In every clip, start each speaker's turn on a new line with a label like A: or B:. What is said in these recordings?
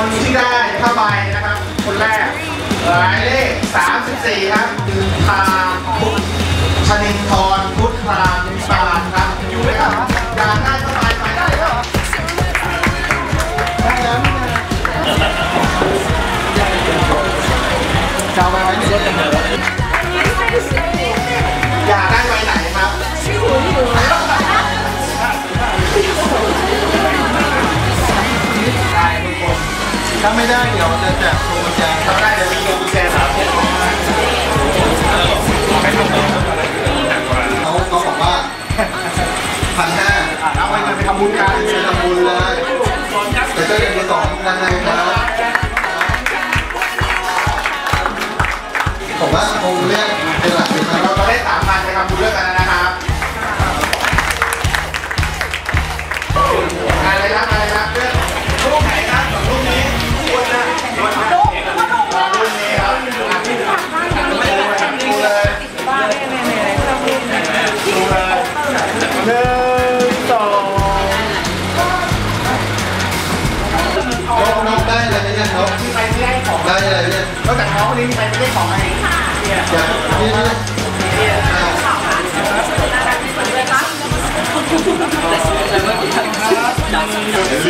A: คนที่ได้ผ้าใบนะครับ คนแรกหมายเลข 34 ครับคือพาคุณชนินทร์ ถ้าไม่ได้เดี๋ยวจะแจกพวงกุญแจถ้าได้เดี๋ยวมีพวงกุญแจสามพวงเขาเขาบอกว่าพันห้าเอาไปเงินไปทำบุญกันไปทำบุญเลยเดี๋ยวจะเรียนไปสองยังไงครับผมว่าคงเรียก ได้เลยไม่ใช่นกมีใครที่ได้ของได้เลยเนี่ยนอกจากน้องคนนี้มีใครไม่ได้ของไหมอย่านี่นี่อย่าล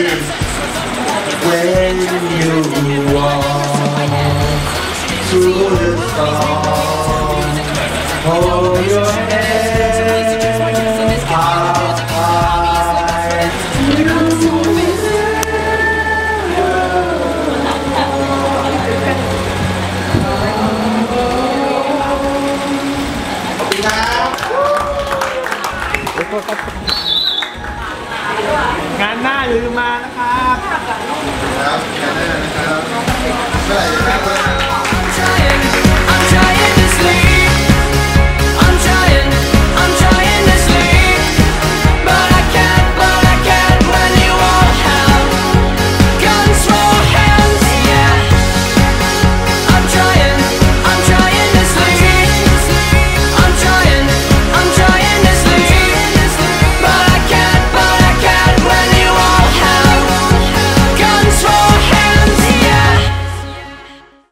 A: ืม When you walk through the storm, hold your head ครับ
B: งานหน้าอย่าลืมมานะครับ